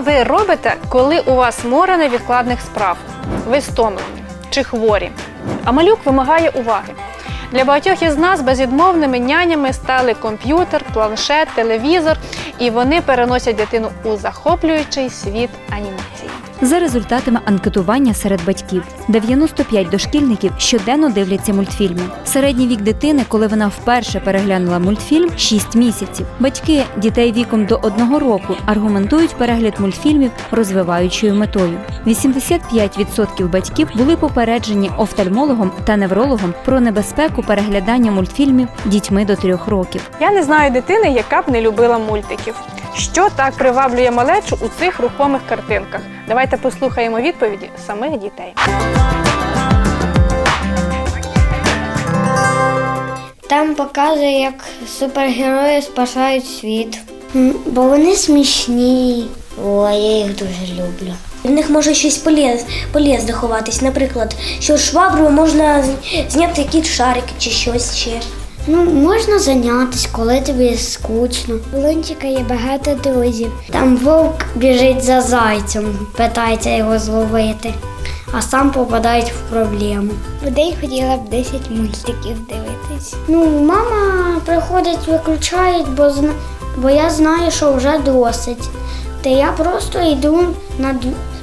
ви робите, коли у вас море невідкладних справ? Ви стомлені чи хворі? А малюк вимагає уваги. Для багатьох із нас безвідмовними нянями стали комп'ютер, планшет, телевізор, і вони переносять дитину у захоплюючий світ анімації. За результатами анкетування серед батьків, 95 дошкільників щоденно дивляться мультфільми. Середній вік дитини, коли вона вперше переглянула мультфільм, 6 місяців. Батьки дітей віком до одного року аргументують перегляд мультфільмів розвиваючою метою. 85% батьків були попереджені офтальмологом та неврологом про небезпеку переглядання мультфільмів дітьми до 3 років. Я не знаю дитини, яка б не любила мультиків. Що так приваблює малечу у цих рухомих картинках? Давайте послухаємо відповіді самих дітей. Там показує, як супергерої спасають світ. Бо вони смішні. О, я їх дуже люблю. В них може щось полез, полезне ховатись. Наприклад, що шваброю можна зняти якісь шарики чи щось ще. Ну, можна зайнятися, коли тобі скучно. У Лунтика є багато друзів. Там вовк біжить за зайцем, питається його зловити, а сам попадає в проблему. Людей хотіла б 10 мультиків дивитись. Ну, мама приходить, виключає, бо, зна... бо я знаю, що вже досить. Та я просто йду на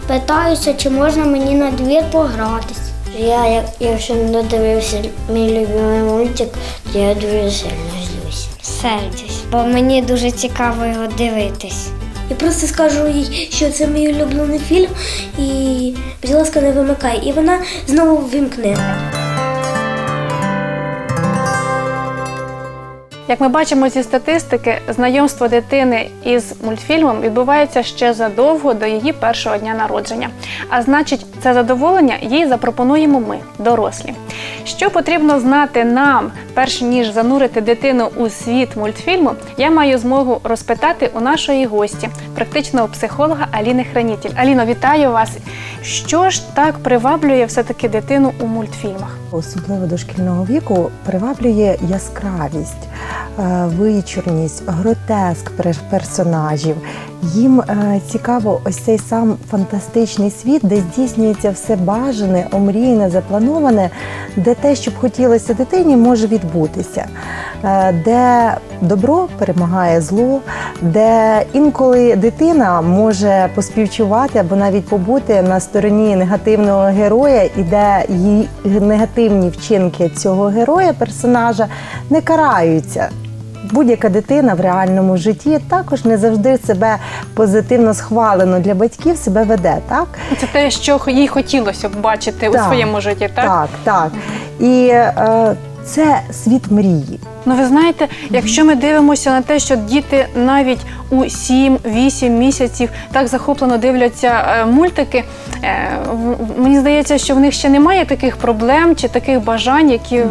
питаюся, чи можна мені на двір погратись. Я, як- якщо не дивився мій любимий мультик, то я дуже сильно злюся. Сердюсь, бо мені дуже цікаво його дивитись. Я просто скажу їй, що це мій улюблений фільм, і, будь ласка, не вимикай. І вона знову вимкне. Як ми бачимо зі статистики, знайомство дитини із мультфільмом відбувається ще задовго до її першого дня народження. А значить, це задоволення їй запропонуємо ми, дорослі. Що потрібно знати нам, перш ніж занурити дитину у світ мультфільму, я маю змогу розпитати у нашої гості, практичного психолога Аліни Хранітель. Аліно, вітаю вас! Що ж так приваблює все-таки дитину у мультфільмах? Особливо дошкільного віку приваблює яскравість, е, вичурність, гротеск пер- персонажів. Їм е, цікаво ось цей сам фантастичний світ, де здійснюється все бажане, омріяне, заплановане, де те, що б хотілося дитині, може відбутися, Е, де добро перемагає зло, де інколи дитина може поспівчувати або навіть побути на стороні негативного героя, і де її негативні вчинки цього героя, персонажа не караються. Будь-яка дитина в реальному житті також не завжди себе позитивно схвалено для батьків себе веде, так? Це те, що їй хотілося б бачити у своєму житті, так? Так, так. І е, це світ мрії. Ну, ви знаєте, якщо ми дивимося на те, що діти навіть у 7-8 місяців так захоплено дивляться е, мультики, е, в- мені здається, що в них ще немає таких проблем чи таких бажань, які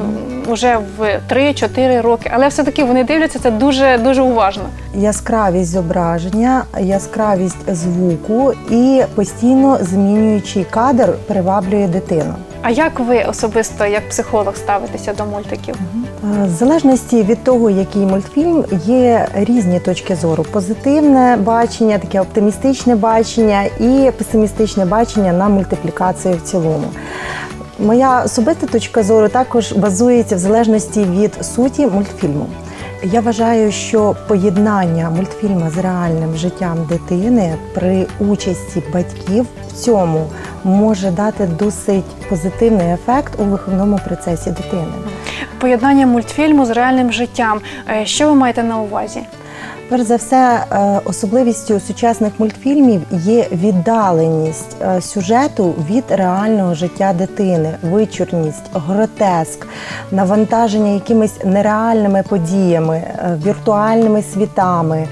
вже в 3-4 роки. Але все-таки вони дивляться це дуже дуже уважно. Яскравість зображення, яскравість звуку і постійно змінюючий кадр приваблює дитину. А як ви особисто, як психолог, ставитеся до мультиків? Е, В залежності від того, який мультфільм, є різні точки зору: позитивне бачення, таке оптимістичне бачення і песимістичне бачення на мультиплікацію в цілому. Моя особиста точка зору також базується в залежності від суті мультфільму. Я вважаю, що поєднання мультфільму з реальним життям дитини при участі батьків в цьому може дати досить позитивний ефект у виховному процесі дитини. Поєднання мультфільму з реальним життям. Е, Що ви маєте на увазі? Перш за все, е, особливістю сучасних мультфільмів є віддаленість е, сюжету від реального життя дитини, вичурність, гротеск, навантаження якимись нереальними подіями, е, віртуальними світами,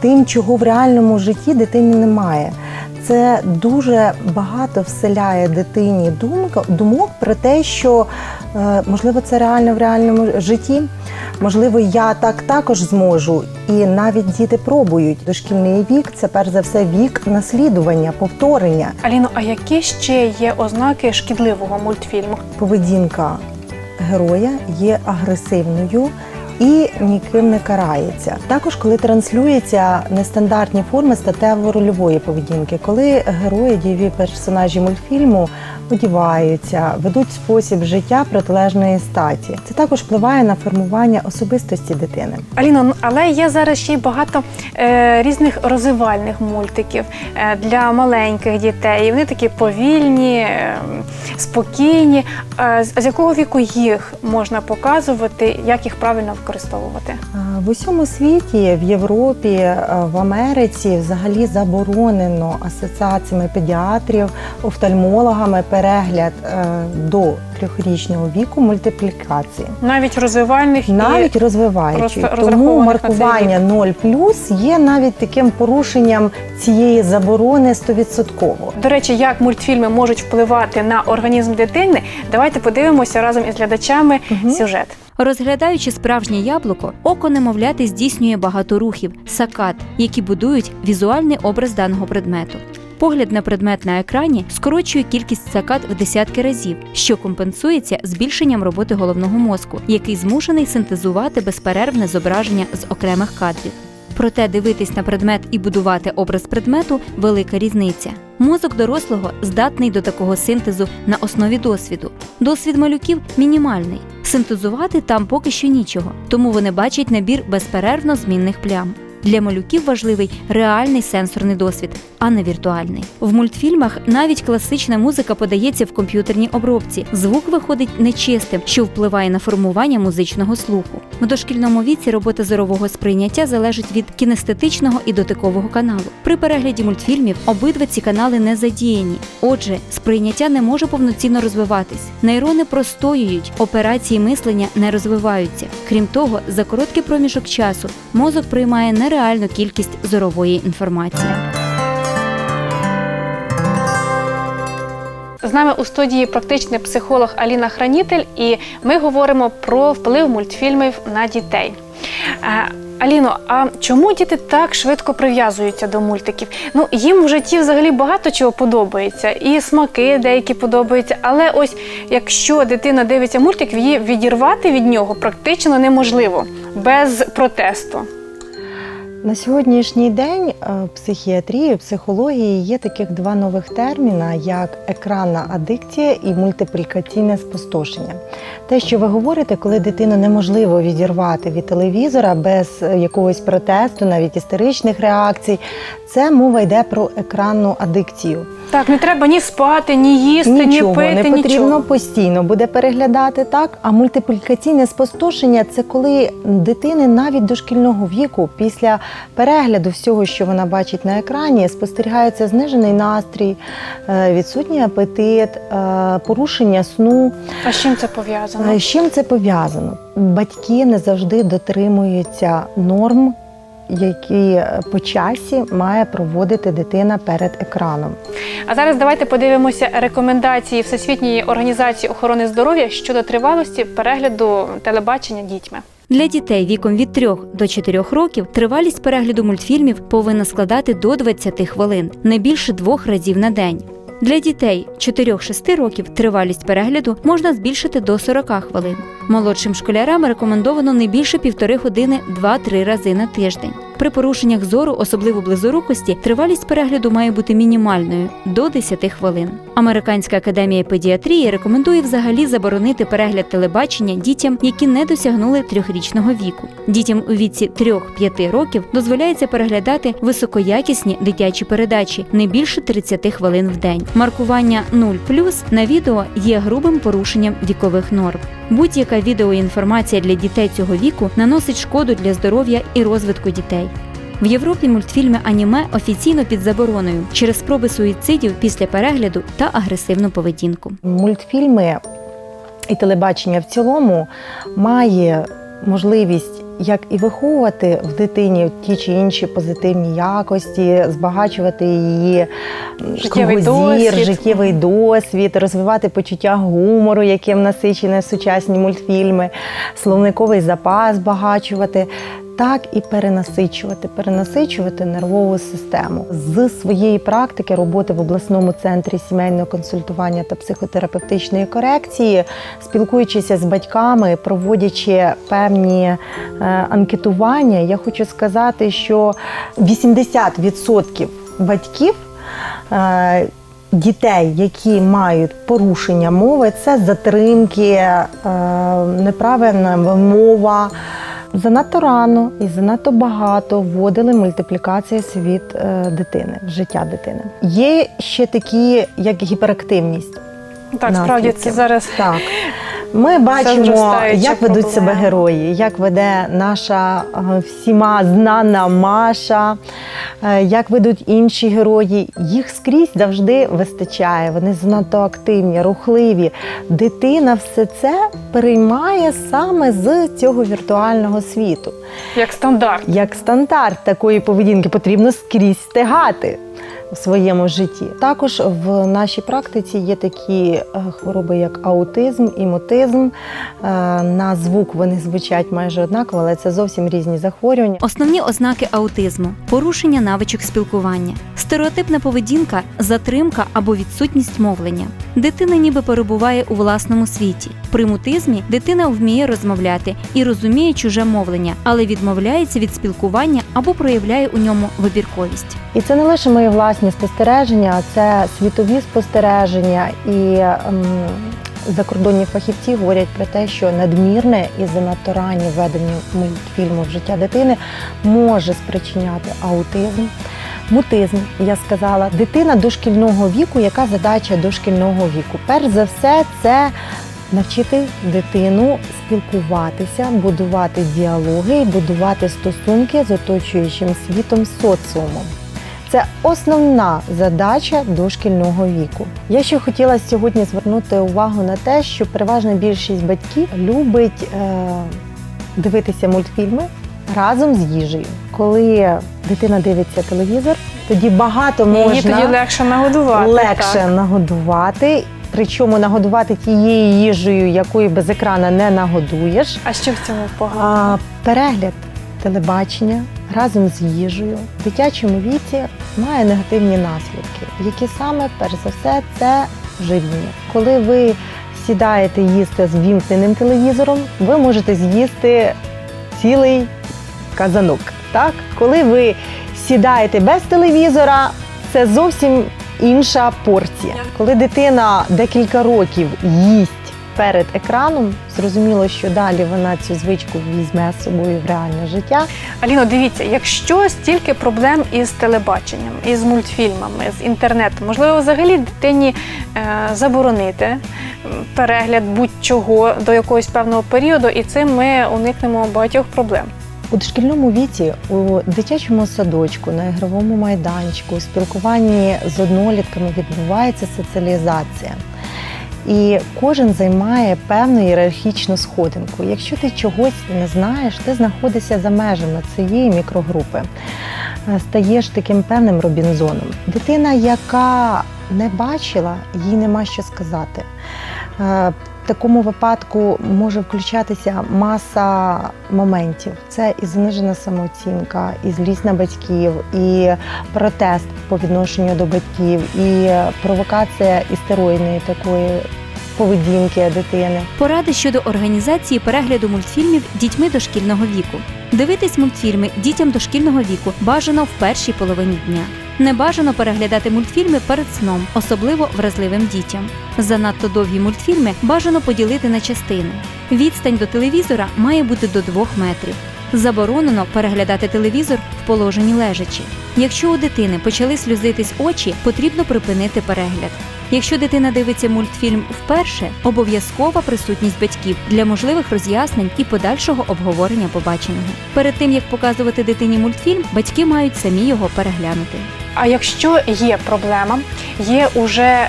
тим, чого в реальному житті дитині немає. Це дуже багато вселяє дитині думка, думок про те, що е, можливо це реально в реальному житті. Можливо, я так також зможу. І навіть діти пробують. Дошкільний вік це перш за все вік наслідування, повторення. Аліно, а які ще є ознаки шкідливого мультфільму? Поведінка героя є агресивною і ніким не карається. Також, коли транслюються нестандартні форми статево-рольової поведінки, коли герої, дієві персонажі мультфільму одіваються, ведуть спосіб життя протилежної статі. Це також впливає на формування особистості дитини. Аліно, ну, але є зараз ще й багато е, різних розвивальних мультиків е, для маленьких дітей. Вони такі повільні, е, спокійні. Е, з, з якого віку їх можна показувати, як їх правильно використовувати? В усьому світі, в Європі, е, в Америці взагалі заборонено асоціаціями педіатрів, офтальмологами перегляд е, до трьохрічного віку мультиплікації. Навіть розвивальних Навіть розвиваючи. просто Тому маркування 0 є навіть таким порушенням цієї заборони 100%. до речі, як мультфільми можуть впливати на організм дитини. Давайте подивимося разом із глядачами сюжет. Розглядаючи справжнє яблуко, око немовляти здійснює багато рухів, сакат, які будують візуальний образ даного предмету. Погляд на предмет на екрані скорочує кількість сакат в десятки разів, що компенсується збільшенням роботи головного мозку, який змушений синтезувати безперервне зображення з окремих кадрів. Проте дивитись на предмет і будувати образ предмету велика різниця. Мозок дорослого здатний до такого синтезу на основі досвіду. Досвід малюків мінімальний. Синтезувати там поки що нічого, тому вони бачать набір безперервно змінних плям. Для малюків важливий реальний сенсорний досвід, а не віртуальний. В мультфільмах навіть класична музика подається в комп'ютерній обробці. Звук виходить нечистим, що впливає на формування музичного слуху. В дошкільному віці робота зорового сприйняття залежить від кінестетичного і дотикового каналу. При перегляді мультфільмів обидва ці канали не задіяні. Отже, сприйняття не може повноцінно розвиватись. Нейрони простоюють, операції мислення не розвиваються. Крім того, за короткий проміжок часу мозок приймає нереальну кількість зорової інформації. З нами у студії практичний психолог Аліна Хранітель, і ми говоримо про вплив мультфільмів на дітей. Е, Аліно, а чому діти так швидко прив'язуються до мультиків? Ну їм в житті взагалі багато чого подобається, і смаки деякі подобаються. Але ось якщо дитина дивиться мультик, її відірвати від нього практично неможливо без протесту. На сьогоднішній день е, в психіатрії, в психології є таких два нових терміна, як екранна адикція і мультиплікаційне спустошення. Те, що ви говорите, коли дитину неможливо відірвати від телевізора без е, якогось протесту, навіть істеричних реакцій, це мова йде про екранну адикцію. Так, не треба ні спати, ні їсти, Нічого ні пити, не потрібно нічого. постійно буде переглядати так. А мультиплікаційне спустошення це коли дитини навіть дошкільного віку, після перегляду всього, що вона бачить на екрані, спостерігається знижений настрій, е, відсутній апетит, е, порушення сну. А з чим це пов'язано? Е, З чим це пов'язано? Батьки не завжди дотримуються норм. Які по часі має проводити дитина перед екраном. А зараз давайте подивимося рекомендації Всесвітньої організації охорони здоров'я щодо тривалості перегляду телебачення дітьми. Для дітей віком від 3 до 4 років тривалість перегляду мультфільмів повинна складати до 20 хвилин, не більше двох разів на день. Для дітей 4-6 років тривалість перегляду можна збільшити до 40 хвилин. Молодшим школярам рекомендовано не більше півтори години 2-3 рази на тиждень. При порушеннях зору, особливо близорукості, тривалість перегляду має бути мінімальною до 10 хвилин. Американська академія педіатрії рекомендує взагалі заборонити перегляд телебачення дітям, які не досягнули трьохрічного віку. Дітям у віці 3-5 років дозволяється переглядати високоякісні дитячі передачі не більше 30 хвилин в день. Маркування 0+, на відео є грубим порушенням вікових норм. Будь-яка відеоінформація для дітей цього віку наносить шкоду для здоров'я і розвитку дітей. В Європі мультфільми аніме офіційно під забороною через спроби суїцидів після перегляду та агресивну поведінку. Мультфільми і телебачення в цілому має можливість як і виховувати в дитині ті чи інші позитивні якості, збагачувати її Життєвий кругозір, досвід. життєвий досвід, розвивати почуття гумору, яким насичені сучасні мультфільми, словниковий запас збагачувати. Так і перенасичувати, перенасичувати нервову систему. З своєї практики роботи в обласному центрі сімейного консультування та психотерапевтичної корекції, спілкуючися з батьками, проводячи певні е, анкетування, я хочу сказати, що 80% батьків. е, Дітей, які мають порушення мови, це затримки, е, неправильна мова. Занадто рано і занадто багато вводили мультиплікації світ е, дитини в життя дитини. Є ще такі, як гіперактивність. Так, справді це зараз Так. Ми бачимо, як ведуть проблема. себе герої, як веде наша е, всіма знана Маша, е, як ведуть інші герої. Їх скрізь завжди вистачає. Вони занадто активні, рухливі. Дитина все це переймає саме з цього віртуального світу. як стандарт. Як стандарт такої поведінки потрібно скрізь стигати в своєму житті. Також в нашій практиці є такі е, хвороби, як аутизм, імотизм. Е, На звук вони звучать майже однаково, але це зовсім різні захворювання. Основні ознаки аутизму порушення навичок спілкування, стереотипна поведінка, затримка або відсутність мовлення. Дитина ніби перебуває у власному світі. При мутизмі дитина вміє розмовляти і розуміє чуже мовлення, але відмовляється від спілкування або проявляє у ньому вибірковість. І це не лише мої власні спостереження, це світові спостереження і ем, закордонні фахівці говорять про те, що надмірне і занадто раннє введення мультфільму в життя дитини може спричиняти аутизм. Мутизм, я сказала, дитина дошкільного віку. Яка задача дошкільного віку? Перш за все, це навчити дитину спілкуватися, будувати діалоги і будувати стосунки з оточуючим світом соціумом. Це основна задача дошкільного віку. Я ще хотіла сьогодні звернути увагу на те, що переважна більшість батьків любить е, дивитися мультфільми разом з їжею. Коли дитина дивиться телевізор, тоді багато Її можна тоді легше нагодувати. легше так. нагодувати. Причому нагодувати тією їжею, якою без екрана не нагодуєш. А що в цьому погано? А перегляд телебачення разом з їжею в дитячому віці має негативні наслідки, які саме перш за все це живіння. Коли ви сідаєте їсти з вімкненим телевізором, ви можете з'їсти цілий казанок. Так? Коли ви сідаєте без телевізора, це зовсім інша порція. Коли дитина декілька років їсть перед екраном, зрозуміло, що далі вона цю звичку візьме з собою в реальне життя. Аліно, дивіться, якщо стільки проблем із телебаченням, із мультфільмами, з інтернетом, можливо, взагалі дитині е, заборонити перегляд будь-чого до якогось певного періоду, і цим ми уникнемо багатьох проблем. У дошкільному віці у дитячому садочку, на ігровому майданчику, у спілкуванні з однолітками відбувається соціалізація. І кожен займає певну ієрархічну сходинку. Якщо ти чогось не знаєш, ти знаходишся за межами цієї мікрогрупи, Е, стаєш таким певним Робінзоном. Дитина, яка не бачила, їй нема що сказати. Такому випадку може включатися маса моментів. Це і знижена самооцінка, і злість на батьків, і протест по відношенню до батьків, і провокація істероїдної такої поведінки дитини. Поради щодо організації перегляду мультфільмів дітьми дошкільного віку. Дивитись мультфільми дітям дошкільного віку бажано в першій половині дня. Не бажано переглядати мультфільми перед сном, особливо вразливим дітям. Занадто довгі мультфільми бажано поділити на частини. Відстань до телевізора має бути до 2 метрів. Заборонено переглядати телевізор в положенні лежачи. Якщо у дитини почали сльозитись очі, потрібно припинити перегляд. Якщо дитина дивиться мультфільм вперше, обов'язкова присутність батьків для можливих роз'яснень і подальшого обговорення побаченого. Перед тим як показувати дитині мультфільм, батьки мають самі його переглянути. А якщо є проблема, є уже е,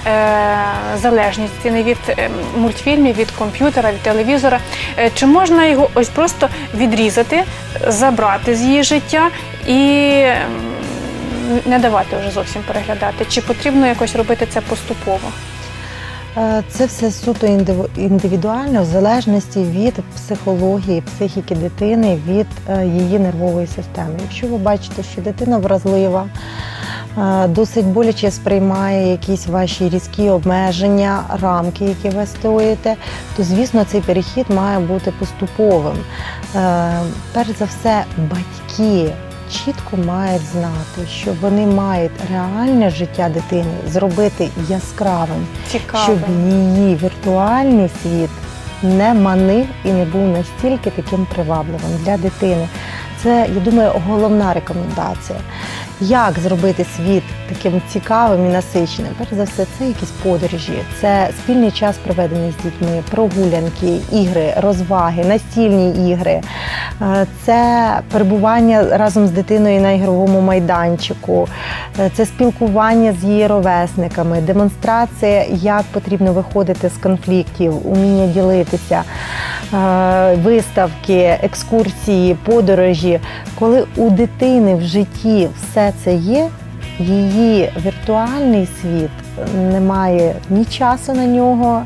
залежність не від е, мультфільмів, від комп'ютера, від телевізора, е, чи можна його ось просто відрізати, забрати з її життя і не давати вже зовсім переглядати? Чи потрібно якось робити це поступово? Е, Це все суто індивідуально, в залежності від психології, психіки дитини, від її нервової системи. Якщо ви бачите, що дитина вразлива, досить боляче сприймає якісь ваші різкі обмеження, рамки, які ви стоїте, то звісно цей перехід має бути поступовим. Е, Перш за все, батьки чітко мають знати, що вони мають реальне життя дитини зробити яскравим, Цікаво. щоб її віртуальний світ не манив і не був настільки таким привабливим для дитини. Це, я думаю, головна рекомендація. Як зробити світ таким цікавим і насиченим? Перш за все, це якісь подорожі, це спільний час проведений з дітьми, прогулянки, ігри, розваги, настільні ігри, Е, це перебування разом з дитиною на ігровому майданчику, Е, це спілкування з її ровесниками, демонстрація, як потрібно виходити з конфліктів, уміння ділитися, виставки, екскурсії, подорожі. Коли у дитини в житті все це є, її віртуальний світ не має ні часу на нього.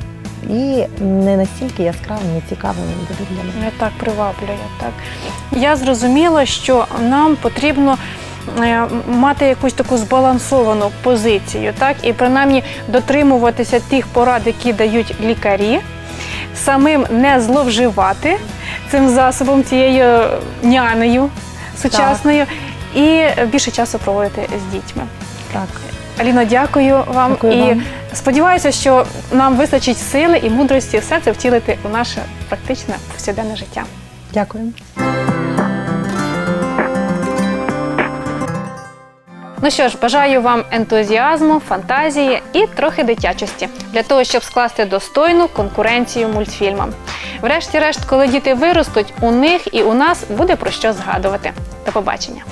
І не настільки яскравим, і цікавим буде для неї. Не так приваблює. Так. Я зрозуміла, що нам потрібно е, мати якусь таку збалансовану позицію, так, і принаймні дотримуватися тих порад, які дають лікарі, самим не зловживати цим засобом, тією нянею сучасною, і більше часу проводити з дітьми. Так. Аліно, дякую вам Дякую і вам. сподіваюся, що нам вистачить сили і мудрості все це втілити у наше практичне повсякденне життя. Дякую. Ну що ж, бажаю вам ентузіазму, фантазії і трохи дитячості для того, щоб скласти достойну конкуренцію мультфільмам. Врешті-решт, коли діти виростуть, у них і у нас буде про що згадувати. До побачення.